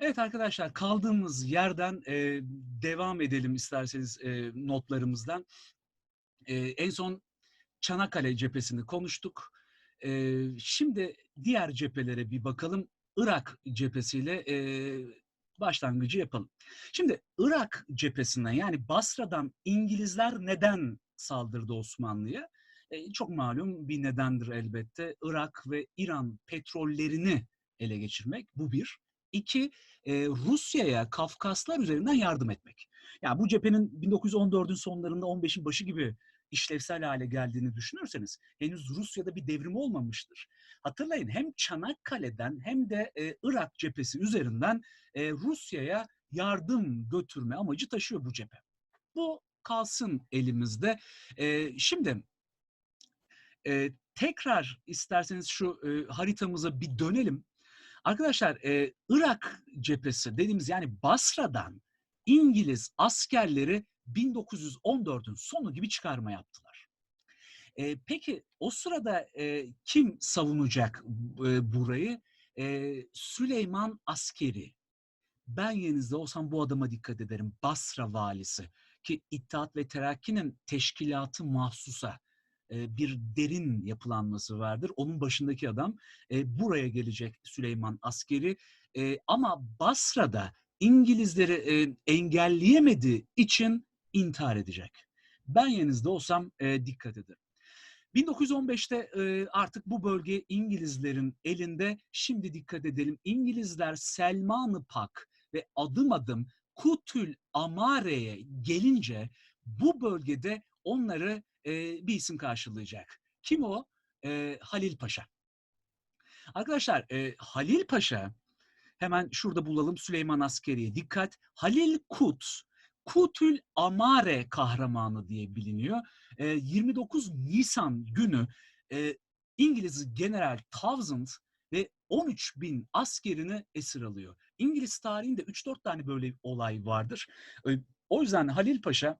Evet arkadaşlar kaldığımız yerden e, devam edelim isterseniz e, notlarımızdan. E, en son Çanakkale cephesini konuştuk. E, şimdi diğer cephelere bir bakalım. Irak cephesiyle e, başlangıcı yapalım. Şimdi Irak cephesinden yani Basra'dan İngilizler neden saldırdı Osmanlı'ya? E, çok malum bir nedendir elbette. Irak ve İran petrollerini ele geçirmek bu bir. İki, e, Rusya'ya Kafkaslar üzerinden yardım etmek. Yani bu cephenin 1914'ün sonlarında 15'in başı gibi işlevsel hale geldiğini düşünürseniz henüz Rusya'da bir devrim olmamıştır. Hatırlayın hem Çanakkale'den hem de e, Irak cephesi üzerinden e, Rusya'ya yardım götürme amacı taşıyor bu cephe. Bu kalsın elimizde. E, şimdi e, tekrar isterseniz şu e, haritamıza bir dönelim. Arkadaşlar e, Irak cephesi dediğimiz yani Basra'dan İngiliz askerleri 1914'ün sonu gibi çıkarma yaptılar. E, peki o sırada e, kim savunacak e, burayı? E, Süleyman Askeri. Ben yerinizde olsam bu adama dikkat ederim. Basra valisi ki İttihat ve Terakki'nin teşkilatı mahsusa bir derin yapılanması vardır. Onun başındaki adam buraya gelecek Süleyman askeri ama Basra'da İngilizleri engelleyemediği için intihar edecek. Ben yerinizde olsam dikkat ederim. 1915'te artık bu bölge İngilizlerin elinde. Şimdi dikkat edelim. İngilizler Selman-ı Pak ve adım adım Kutül Amare'ye gelince bu bölgede onları e, bir isim karşılayacak. Kim o? E, Halil Paşa. Arkadaşlar e, Halil Paşa hemen şurada bulalım Süleyman Askeri'ye dikkat. Halil Kut, Kutül Amare kahramanı diye biliniyor. E, 29 Nisan günü e, İngiliz General Townsend ve 13 bin askerini esir alıyor. İngiliz tarihinde 3-4 tane böyle olay vardır. O yüzden Halil Paşa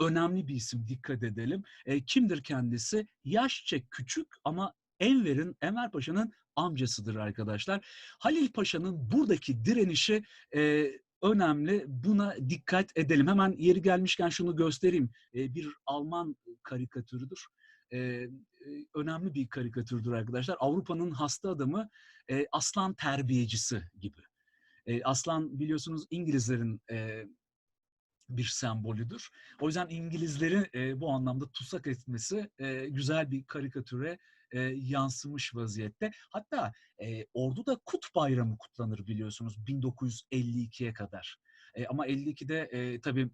önemli bir isim dikkat edelim. E, kimdir kendisi? Yaşça küçük ama Enver'in, Enver Paşa'nın amcasıdır arkadaşlar. Halil Paşa'nın buradaki direnişi e, önemli. Buna dikkat edelim. Hemen yeri gelmişken şunu göstereyim. E, bir Alman karikatürüdür. E, önemli bir karikatürdür arkadaşlar. Avrupa'nın hasta adamı e, aslan terbiyecisi gibi. E, aslan biliyorsunuz İngilizlerin e, bir sembolüdür. O yüzden İngilizlerin e, bu anlamda tutsak etmesi e, güzel bir karikatüre e, yansımış vaziyette. Hatta e, orduda Kut Bayramı kutlanır biliyorsunuz 1952'ye kadar. E, ama 52'de e, tabii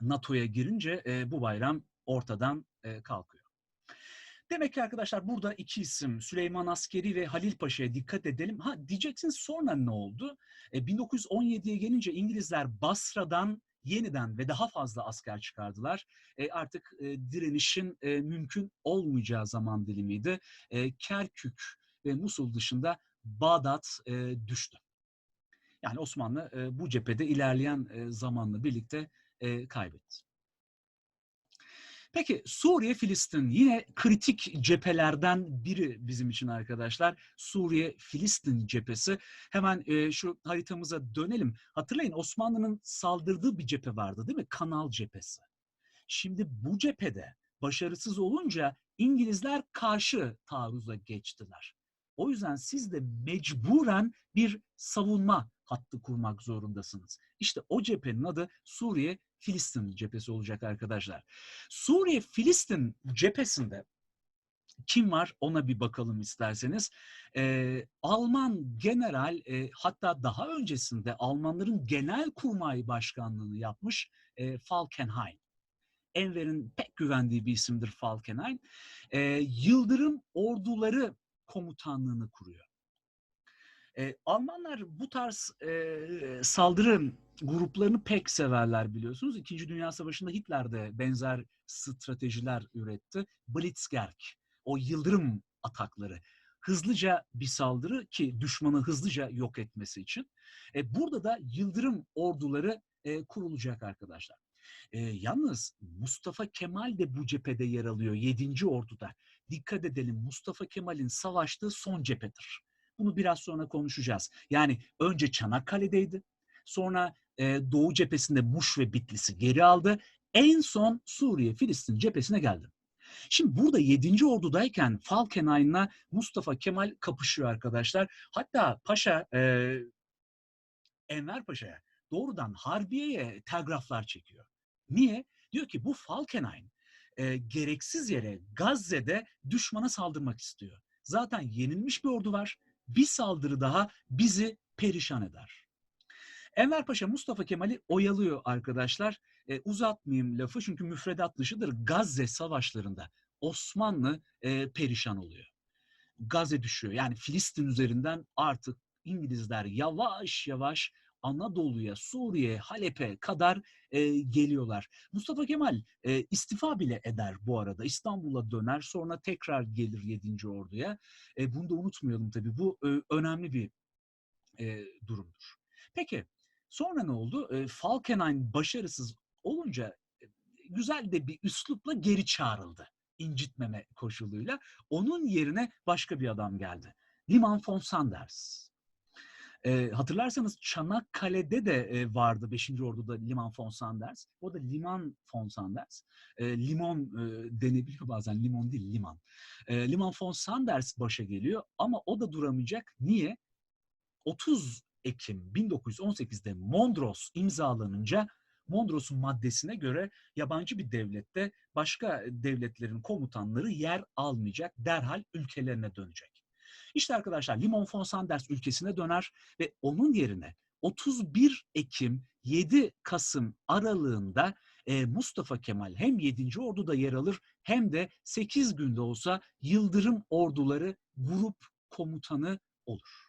NATO'ya girince e, bu bayram ortadan e, kalkıyor. Demek ki arkadaşlar burada iki isim Süleyman Askeri ve Halil Paşa'ya dikkat edelim. Ha diyeceksiniz sonra ne oldu? E, 1917'ye gelince İngilizler Basra'dan yeniden ve daha fazla asker çıkardılar. E, artık e, direnişin e, mümkün olmayacağı zaman dilimiydi. E, Kerkük ve Musul dışında Bağdat e, düştü. Yani Osmanlı e, bu cephede ilerleyen e, zamanla birlikte e, kaybetti. Peki Suriye, Filistin yine kritik cephelerden biri bizim için arkadaşlar. Suriye, Filistin cephesi. Hemen e, şu haritamıza dönelim. Hatırlayın Osmanlı'nın saldırdığı bir cephe vardı değil mi? Kanal cephesi. Şimdi bu cephede başarısız olunca İngilizler karşı taarruza geçtiler. O yüzden siz de mecburen bir savunma hattı kurmak zorundasınız. İşte o cephenin adı Suriye Filistin cephesi olacak arkadaşlar. Suriye Filistin cephesinde kim var ona bir bakalım isterseniz. Ee, Alman general e, hatta daha öncesinde Almanların genel kurmay başkanlığını yapmış e, Falkenhayn. Enver'in pek güvendiği bir isimdir Falkenhayn. E, Yıldırım Orduları Komutanlığını kuruyor. E, Almanlar bu tarz e, saldırı gruplarını pek severler biliyorsunuz. İkinci Dünya Savaşı'nda Hitler de benzer stratejiler üretti. Blitzkrieg, o yıldırım atakları. Hızlıca bir saldırı ki düşmanı hızlıca yok etmesi için. E, burada da yıldırım orduları e, kurulacak arkadaşlar. E, yalnız Mustafa Kemal de bu cephede yer alıyor 7. Ordu'da. Dikkat edelim Mustafa Kemal'in savaştığı son cephedir Bunu biraz sonra konuşacağız. Yani önce Çanakkale'deydi. Sonra e, Doğu cephesinde Muş ve Bitlis'i geri aldı. En son Suriye, Filistin cephesine geldi. Şimdi burada 7. Ordudayken Falkenhayn'la Mustafa Kemal kapışıyor arkadaşlar. Hatta Paşa, e, Enver Paşa'ya doğrudan Harbiye'ye telgraflar çekiyor. Niye? Diyor ki bu Falkenhayn e, gereksiz yere Gazze'de düşmana saldırmak istiyor. Zaten yenilmiş bir ordu var. Bir saldırı daha bizi perişan eder. Enver Paşa Mustafa Kemal'i oyalıyor arkadaşlar. E, uzatmayayım lafı çünkü müfredat dışıdır. Gazze savaşlarında Osmanlı e, perişan oluyor. Gazze düşüyor. Yani Filistin üzerinden artık İngilizler yavaş yavaş Anadolu'ya, Suriye, Halep'e kadar e, geliyorlar. Mustafa Kemal e, istifa bile eder bu arada. İstanbul'a döner sonra tekrar gelir 7. Ordu'ya. E, bunu da unutmayalım tabii. Bu e, önemli bir e, durumdur. Peki sonra ne oldu? E, Falkenhayn başarısız olunca e, güzel de bir üslupla geri çağrıldı. incitmeme koşuluyla. Onun yerine başka bir adam geldi. Liman von Sanders. E, hatırlarsanız Çanakkale'de de e, vardı 5. Ordu'da Liman von Sanders. O da Liman von Sanders. E, limon e, denebiliyor bazen. Limon değil, liman. E, Liman von Sanders başa geliyor ama o da duramayacak. Niye? 30 Ekim 1918'de Mondros imzalanınca Mondros'un maddesine göre yabancı bir devlette başka devletlerin komutanları yer almayacak, derhal ülkelerine dönecek. İşte arkadaşlar Limon von Sanders ülkesine döner ve onun yerine 31 Ekim 7 Kasım aralığında e, Mustafa Kemal hem 7. Ordu'da yer alır hem de 8 günde olsa Yıldırım Orduları grup komutanı olur.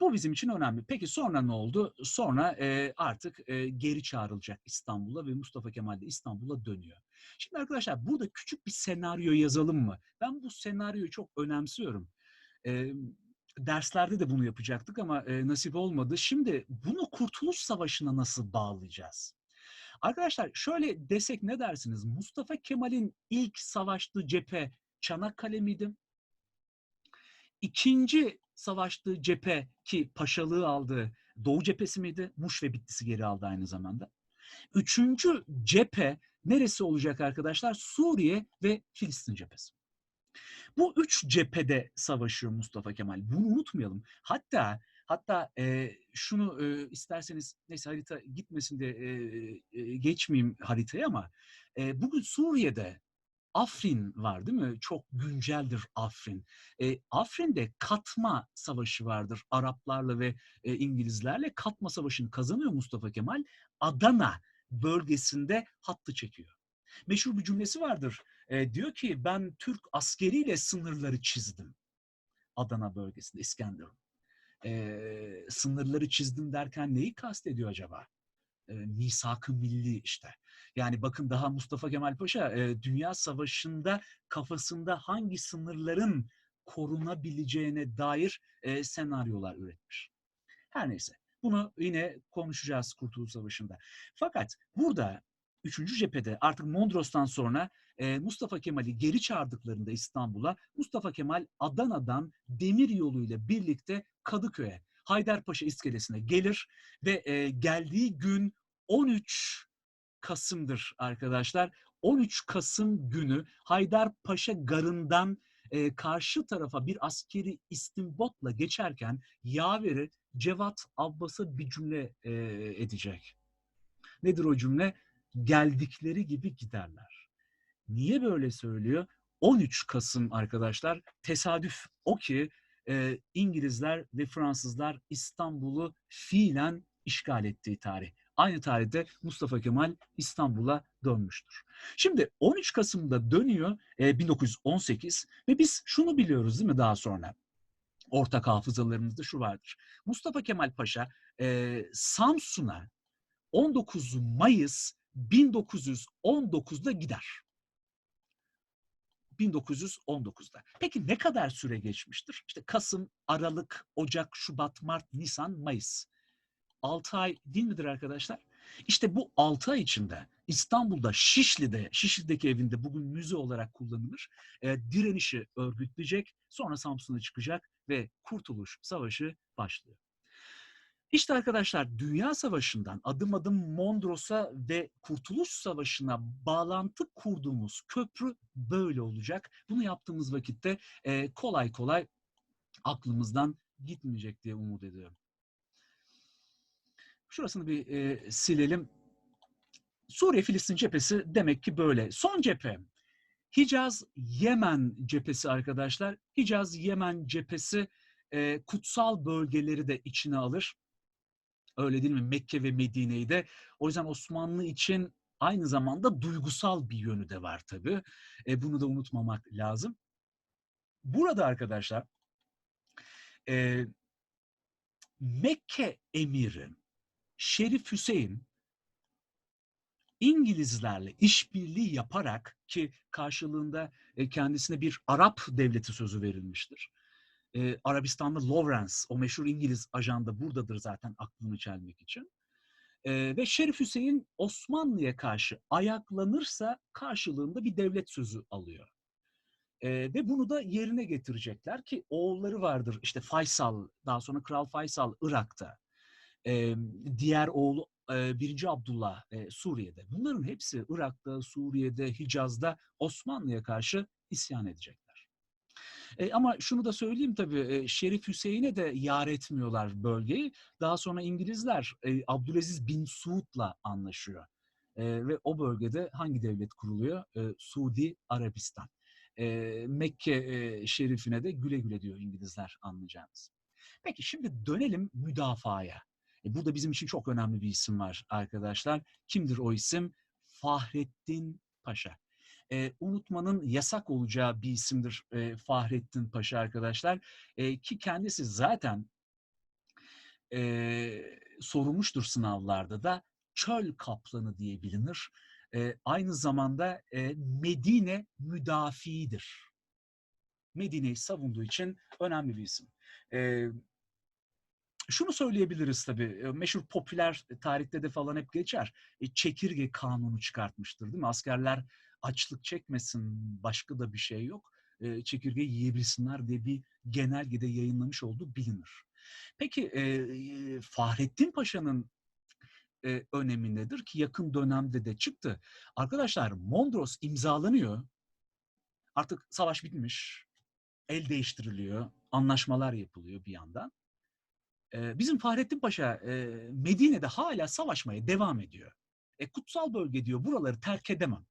Bu bizim için önemli. Peki sonra ne oldu? Sonra e, artık e, geri çağrılacak İstanbul'a ve Mustafa Kemal de İstanbul'a dönüyor. Şimdi arkadaşlar burada küçük bir senaryo yazalım mı? Ben bu senaryoyu çok önemsiyorum. E, derslerde de bunu yapacaktık ama e, nasip olmadı. Şimdi bunu Kurtuluş Savaşı'na nasıl bağlayacağız? Arkadaşlar şöyle desek ne dersiniz? Mustafa Kemal'in ilk savaştığı cephe Çanakkale miydi? İkinci savaştığı cephe ki paşalığı aldığı Doğu cephesi miydi? Muş ve Bitlis'i geri aldı aynı zamanda. Üçüncü cephe neresi olacak arkadaşlar? Suriye ve Filistin cephesi. Bu üç cephede savaşıyor Mustafa Kemal. Bunu unutmayalım. Hatta hatta e, şunu e, isterseniz neyse harita gitmesin de e, e, geçmeyeyim haritayı ama e, bugün Suriye'de Afrin var değil mi? Çok günceldir Afrin. E, Afrin'de katma savaşı vardır Araplarla ve e, İngilizlerle. Katma savaşını kazanıyor Mustafa Kemal. Adana bölgesinde hattı çekiyor. Meşhur bir cümlesi vardır. E, diyor ki ben Türk askeriyle sınırları çizdim. Adana bölgesinde İskenderun. E, sınırları çizdim derken neyi kastediyor acaba? E, misak-ı milli işte. Yani bakın daha Mustafa Kemal Paşa e, Dünya Savaşı'nda kafasında hangi sınırların korunabileceğine dair e, senaryolar üretmiş. Her neyse bunu yine konuşacağız Kurtuluş Savaşı'nda. Fakat burada 3. cephede artık Mondros'tan sonra e, Mustafa Kemal'i geri çağırdıklarında İstanbul'a Mustafa Kemal Adana'dan demir yoluyla birlikte Kadıköy'e Haydarpaşa iskelesine gelir ve e, geldiği gün 13 Kasım'dır arkadaşlar. 13 Kasım günü Haydarpaşa Garı'ndan e, karşı tarafa bir askeri istimbotla geçerken yaveri Cevat Abbas'a bir cümle e, edecek. Nedir o cümle? Geldikleri gibi giderler. Niye böyle söylüyor? 13 Kasım arkadaşlar tesadüf o ki e, İngilizler ve Fransızlar İstanbul'u fiilen işgal ettiği tarih. Aynı tarihte Mustafa Kemal İstanbul'a dönmüştür. Şimdi 13 Kasım'da dönüyor e, 1918 ve biz şunu biliyoruz değil mi daha sonra? Ortak hafızalarımızda şu vardır. Mustafa Kemal Paşa e, Samsun'a 19 Mayıs 1919'da gider. 1919'da. Peki ne kadar süre geçmiştir? İşte Kasım, Aralık, Ocak, Şubat, Mart, Nisan, Mayıs. 6 ay değil midir arkadaşlar? İşte bu 6 ay içinde İstanbul'da Şişli'de, Şişli'deki evinde bugün müze olarak kullanılır. E, direnişi örgütleyecek, sonra Samsun'a çıkacak ve Kurtuluş Savaşı başlıyor. İşte arkadaşlar Dünya Savaşı'ndan adım adım Mondros'a ve Kurtuluş Savaşı'na bağlantı kurduğumuz köprü böyle olacak. Bunu yaptığımız vakitte e, kolay kolay aklımızdan gitmeyecek diye umut ediyorum. Şurasını bir e, silelim. Suriye-Filistin cephesi demek ki böyle. Son cephe Hicaz-Yemen cephesi arkadaşlar. Hicaz-Yemen cephesi e, kutsal bölgeleri de içine alır. Öyle değil mi? Mekke ve Medine'yi de. O yüzden Osmanlı için aynı zamanda duygusal bir yönü de var tabii. E, bunu da unutmamak lazım. Burada arkadaşlar e, Mekke emiri Şerif Hüseyin İngilizlerle işbirliği yaparak ki karşılığında e, kendisine bir Arap devleti sözü verilmiştir. Ee, Arabistan'da Lawrence, o meşhur İngiliz ajan da buradadır zaten aklını çelmek için. Ee, ve Şerif Hüseyin Osmanlı'ya karşı ayaklanırsa karşılığında bir devlet sözü alıyor. Ee, ve bunu da yerine getirecekler ki oğulları vardır. İşte Faysal, daha sonra Kral Faysal Irak'ta. Diğer oğlu e, 1. Abdullah Suriye'de. Bunların hepsi Irak'ta, Suriye'de, Hicaz'da Osmanlı'ya karşı isyan edecekler. E, ama şunu da söyleyeyim tabii, Şerif Hüseyin'e de yar etmiyorlar bölgeyi. Daha sonra İngilizler Abdülaziz bin Suud'la anlaşıyor. Ve o bölgede hangi devlet kuruluyor? E, Suudi Arabistan. Mekke şerifine de güle güle diyor İngilizler anlayacağınız. Peki şimdi dönelim müdafaya. E, burada bizim için çok önemli bir isim var arkadaşlar. Kimdir o isim? Fahrettin Paşa e, unutmanın yasak olacağı bir isimdir e, Fahrettin Paşa arkadaşlar. E, ki kendisi zaten e, sorulmuştur sınavlarda da çöl kaplanı diye bilinir. E, aynı zamanda e, Medine müdafiidir. Medine'yi savunduğu için önemli bir isim. E, şunu söyleyebiliriz tabii, meşhur popüler tarihte de falan hep geçer. E, çekirge kanunu çıkartmıştır değil mi? Askerler açlık çekmesin, başka da bir şey yok. Çekirge yiyebilsinler diye bir genelgede yayınlamış olduğu bilinir. Peki e, Fahrettin Paşa'nın e, önemi nedir ki yakın dönemde de çıktı. Arkadaşlar Mondros imzalanıyor. Artık savaş bitmiş. El değiştiriliyor. Anlaşmalar yapılıyor bir yandan. Bizim Fahrettin Paşa Medine'de hala savaşmaya devam ediyor. E, kutsal bölge diyor buraları terk edemem.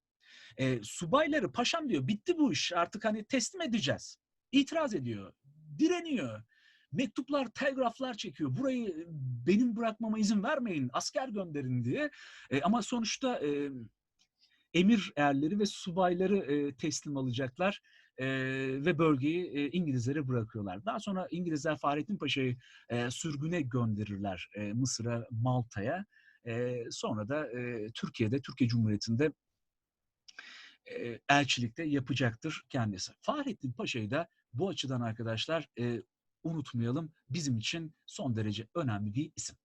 E, subayları paşam diyor bitti bu iş artık hani teslim edeceğiz. İtiraz ediyor, direniyor. Mektuplar, telgraflar çekiyor. Burayı benim bırakmama izin vermeyin, asker gönderin diye. E, ama sonuçta e, emir erleri ve subayları e, teslim alacaklar e, ve bölgeyi e, İngilizlere bırakıyorlar. Daha sonra İngilizler Fahrettin Paşa'yı e, sürgüne gönderirler e, Mısır'a, Malta'ya. E, sonra da e, Türkiye'de, Türkiye Cumhuriyeti'nde e, elçilikte yapacaktır kendisi. Fahrettin Paşa'yı da bu açıdan arkadaşlar e, unutmayalım. Bizim için son derece önemli bir isim.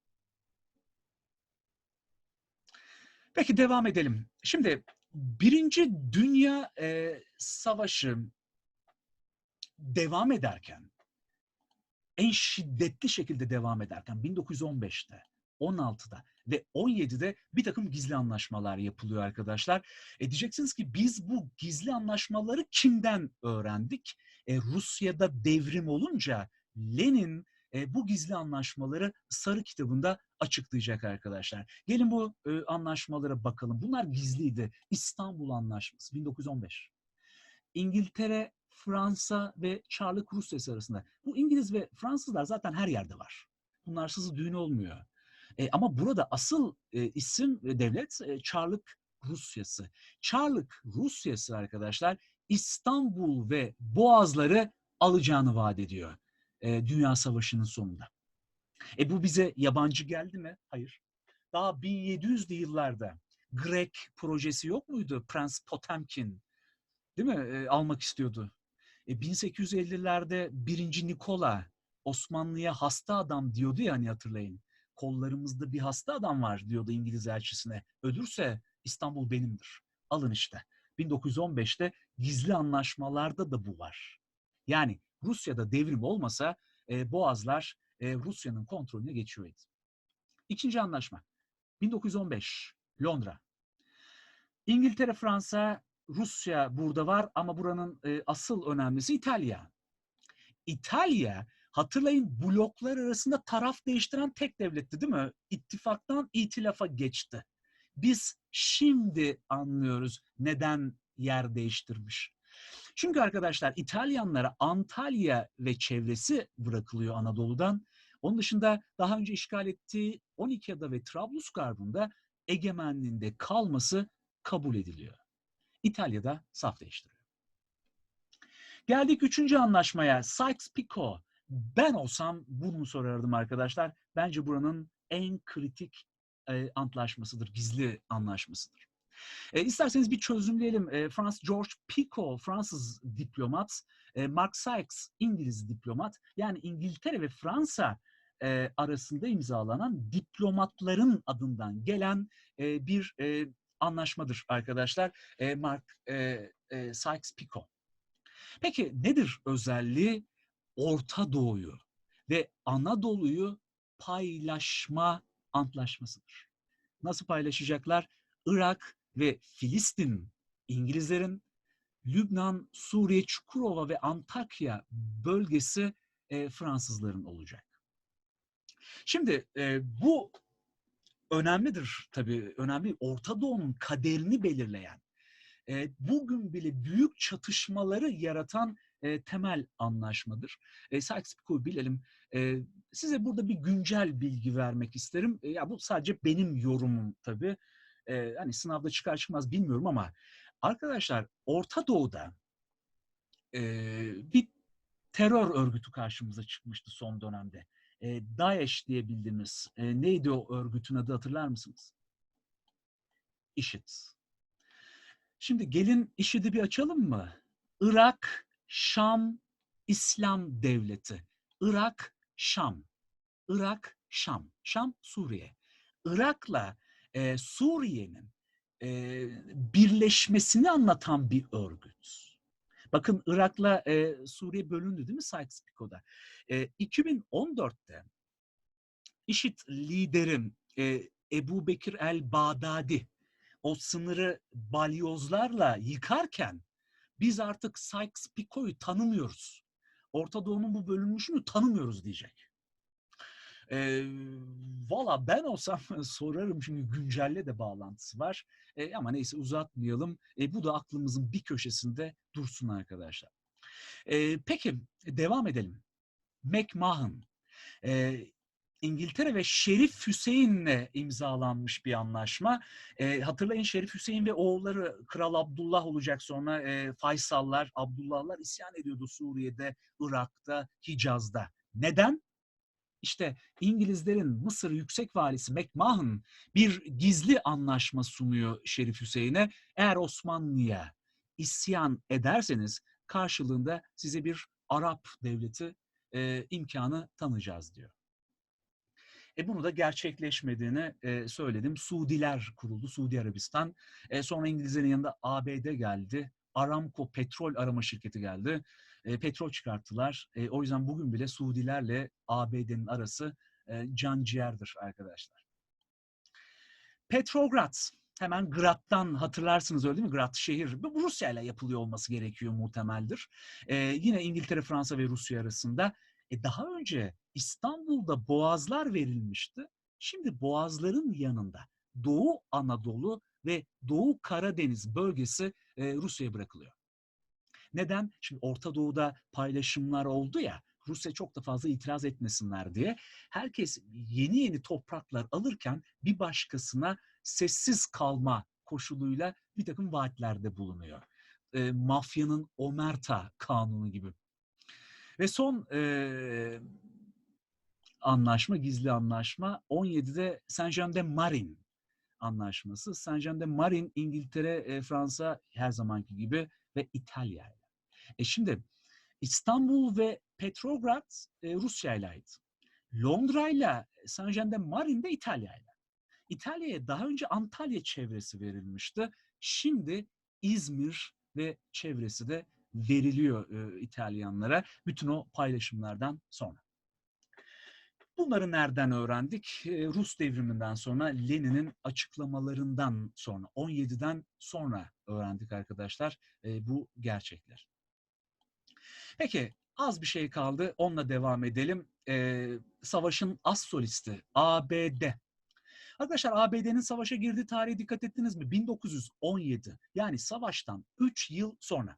Peki devam edelim. Şimdi Birinci Dünya e, Savaşı devam ederken, en şiddetli şekilde devam ederken 1915'te, 16'da ve 17'de bir takım gizli anlaşmalar yapılıyor arkadaşlar. E diyeceksiniz ki biz bu gizli anlaşmaları kimden öğrendik? E, Rusya'da devrim olunca Lenin e, bu gizli anlaşmaları Sarı kitabında açıklayacak arkadaşlar. Gelin bu e, anlaşmalara bakalım. Bunlar gizliydi. İstanbul Anlaşması 1915. İngiltere, Fransa ve Çarlık Rusyası arasında. Bu İngiliz ve Fransızlar zaten her yerde var. Bunlarsız düğün olmuyor. E, ama burada asıl e, isim ve devlet e, Çarlık Rusyası. Çarlık Rusyası arkadaşlar İstanbul ve Boğazları alacağını vaat ediyor e, Dünya Savaşı'nın sonunda. E bu bize yabancı geldi mi? Hayır. Daha 1700'lü yıllarda Grek projesi yok muydu? Prens Potemkin değil mi? E, almak istiyordu. E, 1850'lerde birinci Nikola Osmanlı'ya hasta adam diyordu ya hani hatırlayın. kollarımızda bir hasta adam var diyordu İngiliz elçisine. Ölürse İstanbul benimdir. Alın işte. 1915'te gizli anlaşmalarda da bu var. Yani Rusya'da devrim olmasa e, Boğazlar e, Rusya'nın kontrolüne geçiyordu. İkinci anlaşma. 1915 Londra. İngiltere, Fransa, Rusya burada var ama buranın e, asıl önemlisi İtalya. İtalya hatırlayın bloklar arasında taraf değiştiren tek devletti değil mi? İttifaktan itilafa geçti. Biz şimdi anlıyoruz neden yer değiştirmiş. Çünkü arkadaşlar İtalyanlara Antalya ve çevresi bırakılıyor Anadolu'dan. Onun dışında daha önce işgal ettiği 12 ada ve Trablusgarb'ın da egemenliğinde kalması kabul ediliyor. İtalya'da saf değiştiriyor. Geldik üçüncü anlaşmaya. Sykes-Picot. Ben olsam bunu sorardım arkadaşlar. Bence buranın en kritik e, antlaşmasıdır, gizli anlaşmasıdır. E, isterseniz bir çözümleyelim. E, Frans George Picot, Fransız diplomat, e, Mark Sykes, İngiliz diplomat. Yani İngiltere ve Fransa e, arasında imzalanan diplomatların adından gelen e, bir e, anlaşmadır arkadaşlar. E, Mark e, e, Sykes-Picot. Peki nedir özelliği? Orta Doğu'yu ve Anadolu'yu paylaşma antlaşmasıdır. Nasıl paylaşacaklar? Irak ve Filistin İngilizlerin, Lübnan, Suriye, Çukurova ve Antakya bölgesi e, Fransızların olacak. Şimdi e, bu önemlidir tabii. Önemli. Orta Doğu'nun kaderini belirleyen, e, bugün bile büyük çatışmaları yaratan e, temel anlaşmadır. E, Sykes-Picot'u bilelim. E, size burada bir güncel bilgi vermek isterim. E, ya bu sadece benim yorumum tabii. E, hani sınavda çıkar çıkmaz bilmiyorum ama arkadaşlar Orta Doğu'da e, bir terör örgütü karşımıza çıkmıştı son dönemde. E, Daesh diye bildiğimiz e, neydi o örgütün adı hatırlar mısınız? IŞİD. Şimdi gelin IŞİD'i bir açalım mı? Irak, Şam, İslam Devleti. Irak, Şam. Irak, Şam. Şam, Suriye. Irak'la e, Suriye'nin e, birleşmesini anlatan bir örgüt. Bakın Irak'la e, Suriye bölündü değil mi Sykes-Picot'da? E, 2014'te IŞİD liderim e, Ebu Bekir el-Bağdadi o sınırı balyozlarla yıkarken biz artık Sykes-Picot'u tanımıyoruz. Orta Doğu'nun bu bölünmüşünü tanımıyoruz diyecek. E, Valla ben olsam sorarım çünkü güncelle de bağlantısı var. E, ama neyse uzatmayalım. E, bu da aklımızın bir köşesinde dursun arkadaşlar. E, peki devam edelim. McMahon. E, İngiltere ve Şerif Hüseyin'le imzalanmış bir anlaşma. E, hatırlayın Şerif Hüseyin ve oğulları Kral Abdullah olacak sonra e, Faysallar, Abdullahlar isyan ediyordu Suriye'de, Irak'ta, Hicaz'da. Neden? İşte İngilizlerin Mısır Yüksek Valisi McMahon bir gizli anlaşma sunuyor Şerif Hüseyin'e. Eğer Osmanlı'ya isyan ederseniz karşılığında size bir Arap devleti e, imkanı tanıyacağız diyor. E bunu da gerçekleşmediğini e, söyledim. Suudiler kuruldu, Suudi Arabistan. E, sonra İngilizlerin yanında ABD geldi. Aramco petrol arama şirketi geldi. E, petrol çıkarttılar. E, o yüzden bugün bile Suudilerle ABD'nin arası e, can ciğerdir arkadaşlar. Petrograd. Hemen Grad'dan hatırlarsınız öyle değil mi? Grad şehir. Bu Rusya ile yapılıyor olması gerekiyor muhtemeldir. E, yine İngiltere, Fransa ve Rusya arasında. E, daha önce İstanbul'da boğazlar verilmişti. Şimdi boğazların yanında Doğu Anadolu ve Doğu Karadeniz bölgesi e, Rusya'ya bırakılıyor. Neden? Şimdi Orta Doğu'da paylaşımlar oldu ya, Rusya çok da fazla itiraz etmesinler diye. Herkes yeni yeni topraklar alırken bir başkasına sessiz kalma koşuluyla bir takım vaatlerde bulunuyor. E, mafyanın Omerta kanunu gibi. Ve son e, anlaşma, gizli anlaşma 17'de Saint-Jean-de-Marin anlaşması. Saint-Jean-de-Marin İngiltere, e, Fransa her zamanki gibi ve İtalya. E şimdi İstanbul ve Petrograd e, Rusya ile ait. Londra'yla Saint-Jean de Marin'de İtalya'yla. İtalya'ya daha önce Antalya çevresi verilmişti. Şimdi İzmir ve çevresi de veriliyor e, İtalyanlara bütün o paylaşımlardan sonra. Bunları nereden öğrendik? E, Rus devriminden sonra Lenin'in açıklamalarından sonra 17'den sonra öğrendik arkadaşlar e, bu gerçekler. Peki az bir şey kaldı onunla devam edelim. E, savaşın as solisti ABD. Arkadaşlar ABD'nin savaşa girdiği tarihe dikkat ettiniz mi? 1917 yani savaştan 3 yıl sonra.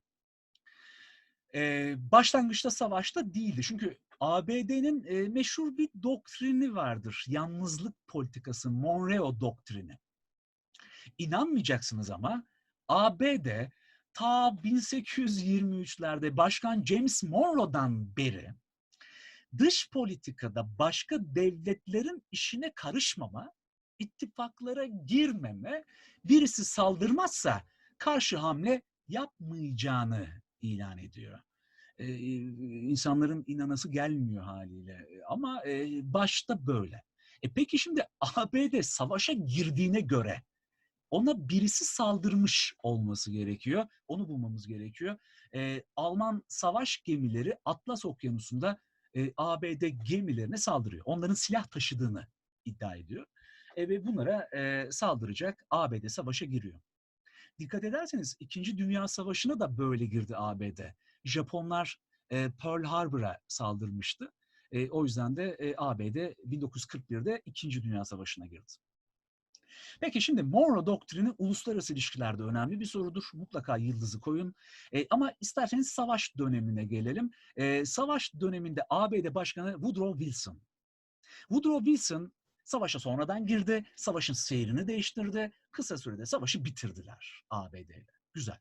Ee, başlangıçta savaşta değildi. Çünkü ABD'nin e, meşhur bir doktrini vardır. Yalnızlık politikası, Monroe doktrini. İnanmayacaksınız ama ABD ta 1823'lerde Başkan James Monroe'dan beri dış politikada başka devletlerin işine karışmama, ittifaklara girmeme, birisi saldırmazsa karşı hamle yapmayacağını ilan ediyor. Ee, insanların inanası gelmiyor haliyle ama e, başta böyle. E peki şimdi ABD savaşa girdiğine göre ona birisi saldırmış olması gerekiyor. Onu bulmamız gerekiyor. Ee, Alman savaş gemileri Atlas Okyanusu'nda e, ABD gemilerine saldırıyor. Onların silah taşıdığını iddia ediyor. E, ve bunlara e, saldıracak ABD savaşa giriyor. Dikkat ederseniz İkinci Dünya Savaşı'na da böyle girdi ABD. Japonlar e, Pearl Harbor'a saldırmıştı. E, o yüzden de e, ABD 1941'de İkinci Dünya Savaşı'na girdi. Peki şimdi Monroe doktrini uluslararası ilişkilerde önemli bir sorudur. Mutlaka yıldızı koyun. E, ama isterseniz savaş dönemine gelelim. E, savaş döneminde ABD Başkanı Woodrow Wilson. Woodrow Wilson savaşa sonradan girdi. Savaşın seyrini değiştirdi. Kısa sürede savaşı bitirdiler ABD ile. Güzel.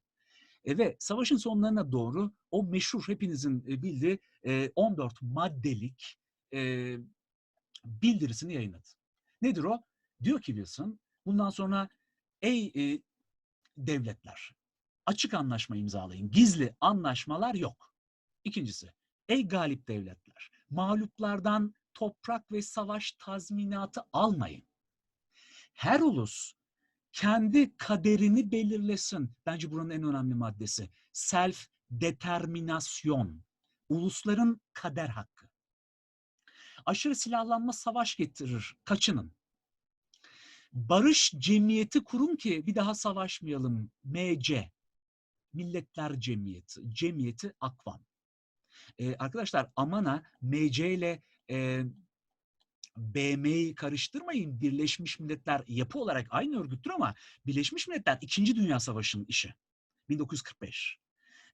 E, ve savaşın sonlarına doğru o meşhur hepinizin bildiği e, 14 maddelik e, bildirisini yayınladı. Nedir o? Diyor ki Wilson, bundan sonra ey e, devletler açık anlaşma imzalayın. Gizli anlaşmalar yok. İkincisi, ey galip devletler mağluplardan toprak ve savaş tazminatı almayın. Her ulus kendi kaderini belirlesin. Bence buranın en önemli maddesi. Self determinasyon. Ulusların kader hakkı. Aşırı silahlanma savaş getirir. Kaçının. Barış cemiyeti kurun ki bir daha savaşmayalım. MC. Milletler Cemiyeti. Cemiyeti Akvam. Ee, arkadaşlar Amana MC ile e, BM'yi karıştırmayın. Birleşmiş Milletler yapı olarak aynı örgüttür ama Birleşmiş Milletler 2. Dünya Savaşı'nın işi. 1945.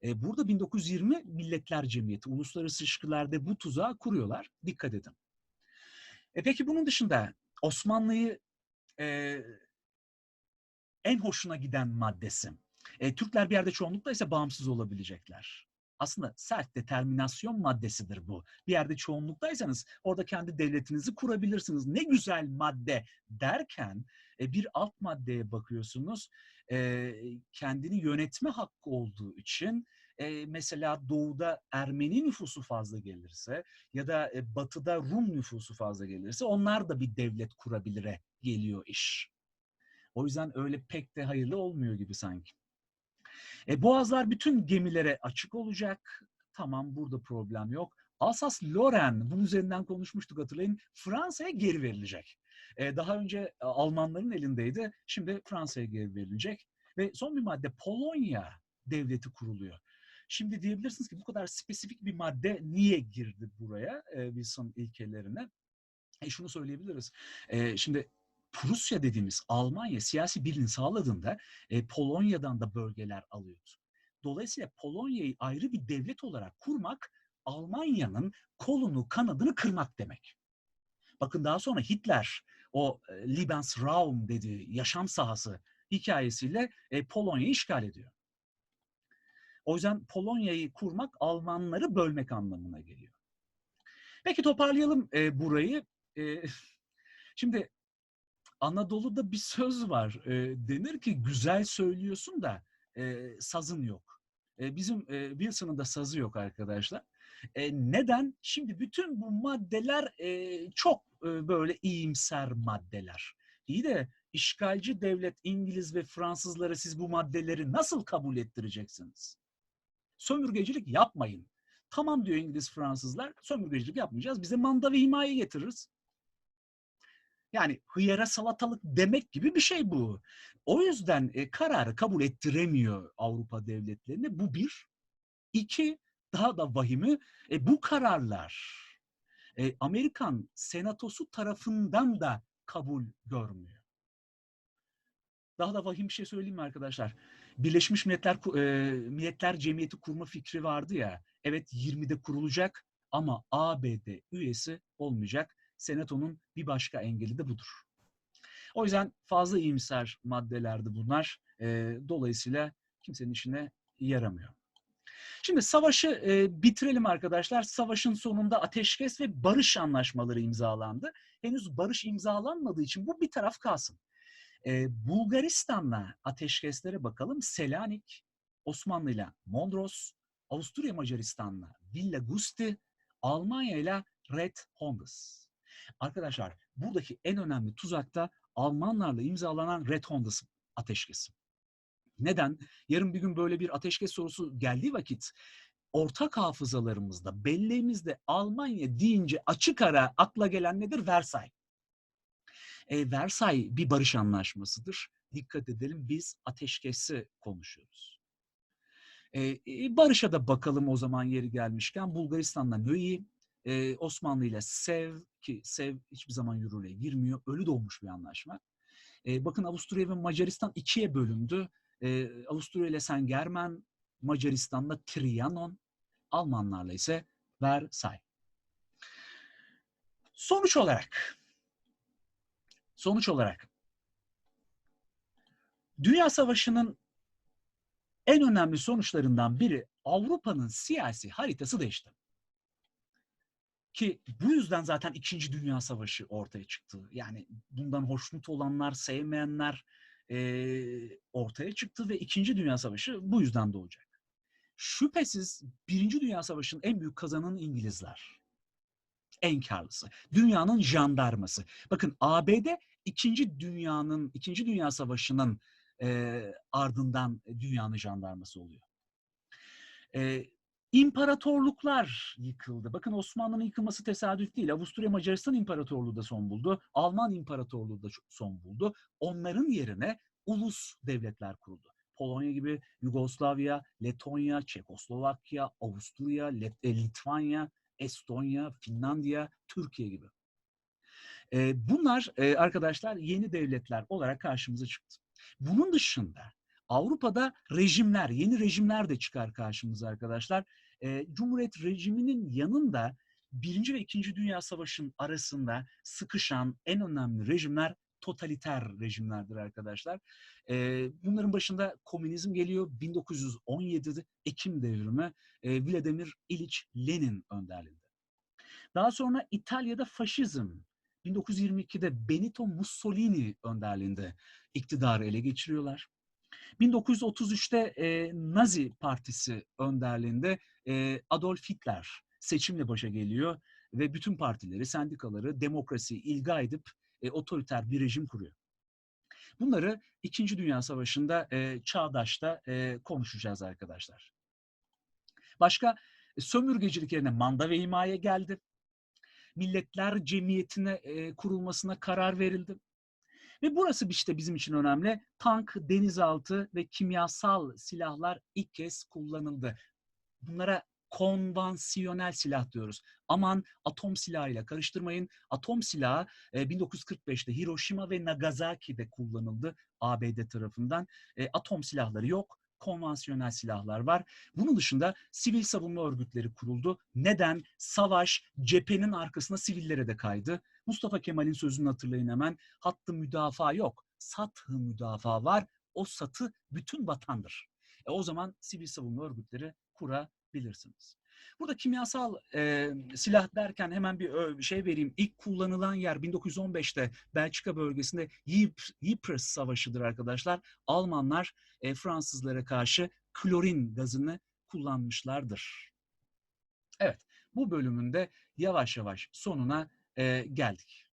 E, burada 1920 Milletler Cemiyeti, uluslararası ilişkilerde bu tuzağı kuruyorlar. Dikkat edin. E peki bunun dışında Osmanlı'yı e, en hoşuna giden maddesi. E, Türkler bir yerde çoğunlukla ise bağımsız olabilecekler. Aslında sert determinasyon maddesidir bu. Bir yerde çoğunluktaysanız orada kendi devletinizi kurabilirsiniz. Ne güzel madde derken e, bir alt maddeye bakıyorsunuz. E, kendini yönetme hakkı olduğu için e, mesela doğuda Ermeni nüfusu fazla gelirse ya da e, batıda Rum nüfusu fazla gelirse onlar da bir devlet kurabilire geliyor iş. O yüzden öyle pek de hayırlı olmuyor gibi sanki. E, boğazlar bütün gemilere açık olacak. Tamam burada problem yok. Alsas-Lorraine bunun üzerinden konuşmuştuk hatırlayın. Fransa'ya geri verilecek. E, daha önce e, Almanların elindeydi. Şimdi Fransa'ya geri verilecek. Ve son bir madde Polonya devleti kuruluyor. Şimdi diyebilirsiniz ki bu kadar spesifik bir madde niye girdi buraya e, Wilson ilkelerine? E şunu söyleyebiliriz. E, şimdi Prusya dediğimiz Almanya siyasi birliğini sağladığında e, Polonya'dan da bölgeler alıyordu. Dolayısıyla Polonya'yı ayrı bir devlet olarak kurmak Almanya'nın kolunu kanadını kırmak demek. Bakın daha sonra Hitler o e, Lebensraum dediği yaşam sahası hikayesiyle e, Polonya'yı işgal ediyor. O yüzden Polonya'yı kurmak Almanları bölmek anlamına geliyor. Peki toparlayalım e, burayı. E, şimdi Anadolu'da bir söz var. E, denir ki güzel söylüyorsun da e, sazın yok. E, bizim e, Wilson'ın da sazı yok arkadaşlar. E, neden? Şimdi bütün bu maddeler e, çok e, böyle iyimser maddeler. İyi de işgalci devlet İngiliz ve Fransızlara siz bu maddeleri nasıl kabul ettireceksiniz? Sömürgecilik yapmayın. Tamam diyor İngiliz Fransızlar, sömürgecilik yapmayacağız. Bize manda ve himaye getiririz. Yani hıyara salatalık demek gibi bir şey bu. O yüzden e, kararı kabul ettiremiyor Avrupa devletlerine. Bu bir. İki, daha da vahimi e, bu kararlar e, Amerikan senatosu tarafından da kabul görmüyor. Daha da vahim bir şey söyleyeyim mi arkadaşlar? Birleşmiş Milletler e, Milletler Cemiyeti kurma fikri vardı ya. Evet 20'de kurulacak ama ABD üyesi olmayacak. Senato'nun bir başka engeli de budur. O yüzden fazla iyimser maddelerdi bunlar. E, dolayısıyla kimsenin işine yaramıyor. Şimdi savaşı e, bitirelim arkadaşlar. Savaşın sonunda ateşkes ve barış anlaşmaları imzalandı. Henüz barış imzalanmadığı için bu bir taraf kalsın. E, Bulgaristan'la ateşkeslere bakalım. Selanik, Osmanlı ile Mondros, Avusturya Macaristan'la Villa Gusti, Almanya ile Red Hondas. Arkadaşlar buradaki en önemli tuzak da Almanlarla imzalanan Red Hondas ateşkesi. Neden? Yarın bir gün böyle bir ateşkes sorusu geldiği vakit ortak hafızalarımızda, belleğimizde Almanya deyince açık ara akla gelen nedir? Versay. E, Versay bir barış anlaşmasıdır. Dikkat edelim biz ateşkesi konuşuyoruz. E, barış'a da bakalım o zaman yeri gelmişken Bulgaristan'la Nöyi, e, Osmanlı ile Sev ki Sev hiçbir zaman yürürlüğe girmiyor. Ölü doğmuş bir anlaşma. E, bakın Avusturya ve Macaristan ikiye bölündü. E, Avusturya ile Sen Germen, Macaristan'la Trianon, Almanlarla ise Versailles. Sonuç olarak sonuç olarak Dünya Savaşı'nın en önemli sonuçlarından biri Avrupa'nın siyasi haritası değişti. Ki bu yüzden zaten İkinci Dünya Savaşı ortaya çıktı. Yani bundan hoşnut olanlar, sevmeyenler e, ortaya çıktı ve İkinci Dünya Savaşı bu yüzden doğacak. Şüphesiz Birinci Dünya Savaşı'nın en büyük kazananı İngilizler. En karlısı. Dünyanın jandarması. Bakın ABD İkinci Dünya'nın, İkinci Dünya Savaşı'nın e, ardından dünyanın jandarması oluyor. E, İmparatorluklar yıkıldı. Bakın Osmanlı'nın yıkılması tesadüf değil. Avusturya Macaristan İmparatorluğu da son buldu. Alman İmparatorluğu da son buldu. Onların yerine ulus devletler kuruldu. Polonya gibi Yugoslavya, Letonya, Çekoslovakya, Avusturya, e, Litvanya, Estonya, Finlandiya, Türkiye gibi. Bunlar arkadaşlar yeni devletler olarak karşımıza çıktı. Bunun dışında Avrupa'da rejimler, yeni rejimler de çıkar karşımıza arkadaşlar. E, Cumhuriyet rejiminin yanında Birinci ve İkinci Dünya Savaşı'nın arasında sıkışan en önemli rejimler totaliter rejimlerdir arkadaşlar. E, bunların başında komünizm geliyor. 1917'de Ekim devrimi e, Vladimir İliç Lenin önderliğinde. Daha sonra İtalya'da faşizm 1922'de Benito Mussolini önderliğinde iktidarı ele geçiriyorlar. 1933'te e, Nazi Partisi önderliğinde e, Adolf Hitler seçimle başa geliyor ve bütün partileri, sendikaları demokrasi ilga edip e, otoriter bir rejim kuruyor. Bunları İkinci Dünya Savaşı'nda e, Çağdaş'ta e, konuşacağız arkadaşlar. Başka e, sömürgecilik yerine manda ve himaye geldi. Milletler Cemiyeti'ne e, kurulmasına karar verildi. Ve burası işte bizim için önemli. Tank, denizaltı ve kimyasal silahlar ilk kez kullanıldı. Bunlara konvansiyonel silah diyoruz. Aman atom silahıyla karıştırmayın. Atom silahı 1945'te Hiroşima ve Nagasaki'de kullanıldı ABD tarafından. Atom silahları yok konvansiyonel silahlar var. Bunun dışında sivil savunma örgütleri kuruldu. Neden? Savaş cephenin arkasına sivillere de kaydı. Mustafa Kemal'in sözünü hatırlayın hemen. Hattı müdafaa yok. Satı müdafaa var. O satı bütün vatandır. E o zaman sivil savunma örgütleri kurabilirsiniz. Burada kimyasal e, silah derken hemen bir şey vereyim. İlk kullanılan yer 1915'te Belçika bölgesinde Ypres Savaşı'dır arkadaşlar. Almanlar e, Fransızlara karşı klorin gazını kullanmışlardır. Evet, bu bölümünde yavaş yavaş sonuna geldik.